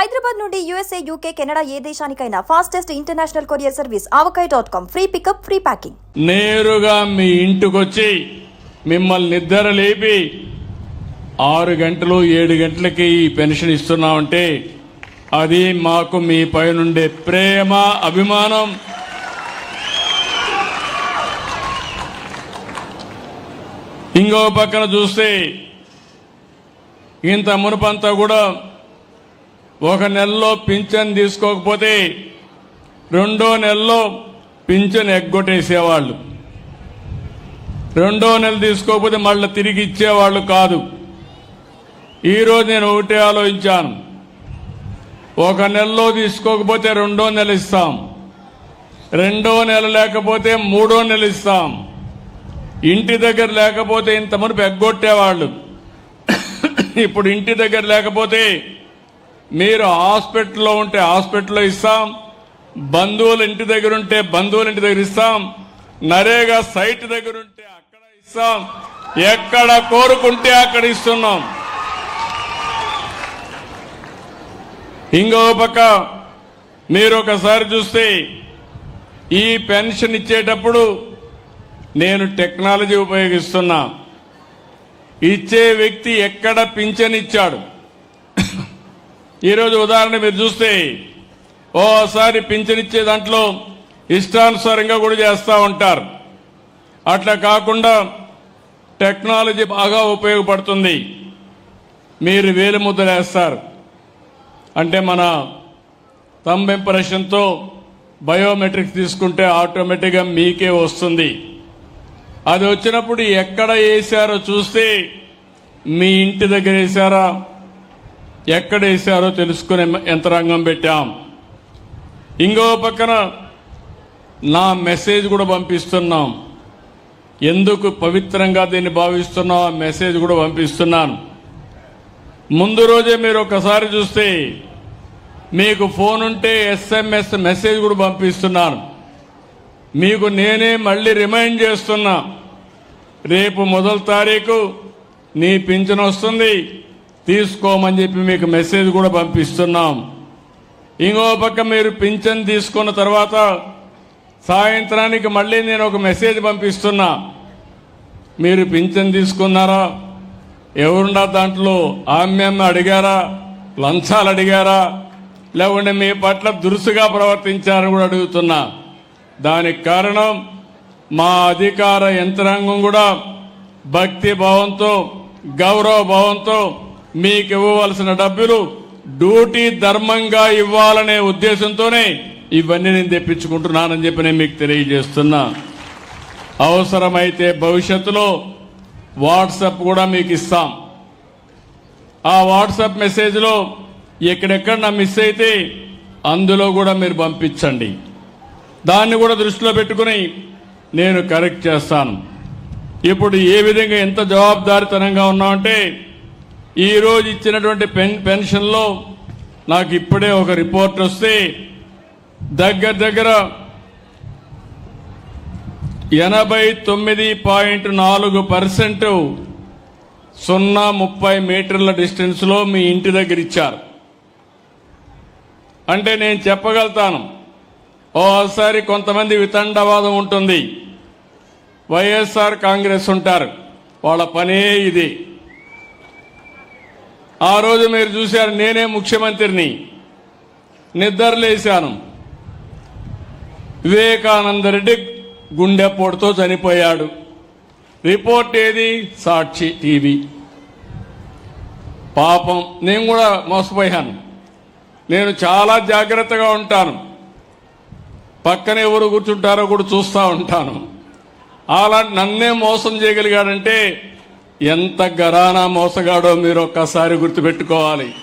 హైదరాబాద్ నుండి USA UK Canada ఏ దేశానికైనా fastest international courier service Avakaya dot com free pickup free packing నేరుగా మీ ఇంటికొచ్చి మిమ్మల్ని నిద్ర లేపి ఆరు గంటలు ఏడు గంటలకి ఈ పెన్షన్ ఇస్తున్నామంటే అది మాకు మీ పైనుండే ప్రేమ అభిమానం. ఇంకో పక్కన చూస్తే ఇంత మునుపంతా కూడా ఒక నెలలో పింఛన్ తీసుకోకపోతే రెండో నెలలో పింఛన్ ఎగ్గొట్టేసేవాళ్ళు. రెండో నెల తీసుకోకపోతే మళ్ళీ తిరిగి ఇచ్చేవాళ్ళు కాదు. ఈరోజు నేను ఒకటే ఆలోచించాను. ఒక నెలలో తీసుకోకపోతే రెండో నెల ఇస్తాం. రెండో నెల లేకపోతే మూడో నెల ఇస్తాం. ఇంటి దగ్గర లేకపోతే ఇంత మునుపు ఎగ్గొట్టేవాళ్ళు. ఇప్పుడు ఇంటి దగ్గర లేకపోతే మీరు హాస్పిటల్లో ఉంటే హాస్పిటల్లో ఇస్తాం బంధువులు ఇంటి దగ్గర ఉంటే బంధువుల ఇంటి దగ్గర ఇస్తాం నరేగా సైట్ దగ్గర ఉంటే అక్కడ ఇస్తాం ఎక్కడ కోరుకుంటే అక్కడ ఇస్తున్నాం. ఇంకో పక్క మీరు ఒకసారి చూస్తే ఈ పెన్షన్ ఇచ్చేటప్పుడు నేను టెక్నాలజీ ఉపయోగిస్తున్నా. ఇచ్చే వ్యక్తి ఎక్కడ పింఛన్ ఇచ్చాడు? ఈరోజు ఉదాహరణ మీరు చూస్తే ఓసారి పింఛన్ ఇచ్చే దాంట్లో ఇష్టానుసారంగా కూడా చేస్తూ ఉంటారు. అట్లా కాకుండా టెక్నాలజీ బాగా ఉపయోగపడుతుంది. మీరు వేలు ముద్రేస్తారు అంటే మన థంబ్ ఇంప్రెషన్తో బయోమెట్రిక్స్ తీసుకుంటే ఆటోమేటిక్గా మీకే వస్తుంది. అది వచ్చినప్పుడు ఎక్కడ వేసారో చూస్తే మీ ఇంటి దగ్గర వేసారా ఎక్కడ వేశారో తెలుసుకునే యంత్రాంగం పెట్టాం. ఇంకో పక్కన నా మెసేజ్ కూడా పంపిస్తున్నాం. ఎందుకు పవిత్రంగా దీన్ని భావిస్తున్నాం ఆ మెసేజ్ కూడా పంపిస్తున్నాను. ముందు రోజే మీరు ఒకసారి చూస్తే మీకు ఫోన్ ఉంటే ఎస్ఎంఎస్ మెసేజ్ కూడా పంపిస్తున్నాను. మీకు నేనే మళ్ళీ రిమైండ్ చేస్తున్నా. రేపు మొదటి తారీఖు నీ పింఛను వస్తుంది. తీసుకోమని చెప్పి మీకు మెసేజ్ కూడా పంపిస్తున్నాం. ఇంకో పక్క మీరు పింఛన్ తీసుకున్న తర్వాత సాయంత్రానికి మళ్ళీ నేను ఒక మెసేజ్ పంపిస్తున్నా. మీరు పింఛన్ తీసుకున్నారా? ఎవరున్నా దాంట్లో ఆమ్యమ్మ అడిగారా? లంచాలు అడిగారా? లేకుంటే మీ పట్ల దురుసుగా ప్రవర్తించారని కూడా అడుగుతున్నా. దానికి కారణం మా అధికార యంత్రాంగం కూడా భక్తి భావంతో గౌరవ భావంతో మీకు ఇవ్వవలసిన డబ్బులు డ్యూటీ ధర్మంగా ఇవ్వాలనే ఉద్దేశంతోనే ఇవన్నీ నేను తెప్పించుకుంటున్నానని చెప్పి నేను మీకు తెలియజేస్తున్నా. అవసరమైతే భవిష్యత్తులో వాట్సాప్ కూడా మీకు ఇస్తాం. ఆ వాట్సాప్ మెసేజ్లో ఎక్కడెక్కడ నా మిస్ అయితే అందులో కూడా మీరు పంపించండి. దాన్ని కూడా దృష్టిలో పెట్టుకుని నేను కరెక్ట్ చేస్తాను. ఇప్పుడు ఏ విధంగా ఎంత జవాబుదారితనంగా ఉన్నామంటే ఈరోజు ఇచ్చినటువంటి పెన్ పెన్షన్లో నాకు ఇప్పుడే ఒక రిపోర్ట్ వస్తే దగ్గర దగ్గర ఎనభై తొమ్మిది పాయింట్ నాలుగు పర్సెంట్ సున్నా ముప్పై మీటర్ల డిస్టెన్స్లో మీ ఇంటి దగ్గర ఇచ్చారు. అంటే నేను చెప్పగలుగుతాను. ఓసారి కొంతమంది వితండవాదం ఉంటుంది. వైఎస్ఆర్ కాంగ్రెస్ ఉంటారు. వాళ్ళ పనే ఇది. ఆ రోజు మీరు చూశారు నేనే ముఖ్యమంత్రిని. నిద్రలేశాను వివేకానంద రెడ్డి గుండెపోటుతో చనిపోయాడు. రిపోర్ట్ ఏది? సాక్షి టీవీ. పాపం నేను కూడా మోసపోయాను. నేను చాలా జాగ్రత్తగా ఉంటాను. పక్కన ఎవరు కూర్చుంటారో కూడా చూస్తూ ఉంటాను. అలాంటి నన్నే మోసం చేయగలిగాడంటే ఎంత గరానా మోసగాడో మీరు ఒక్కసారి గుర్తుపెట్టుకోవాలి.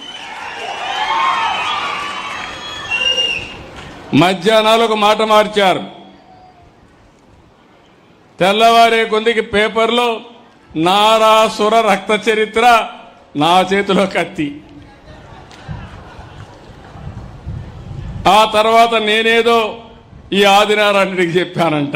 మధ్యాహ్నాలు ఒక మాట మార్చారు. తెల్లవారే కొందికి పేపర్లో నారాసుర రక్త చరిత్ర నా చేతిలో కత్తి. ఆ తర్వాత నేనేదో ఈ ఆదినారాయణుడికి చెప్పానంట.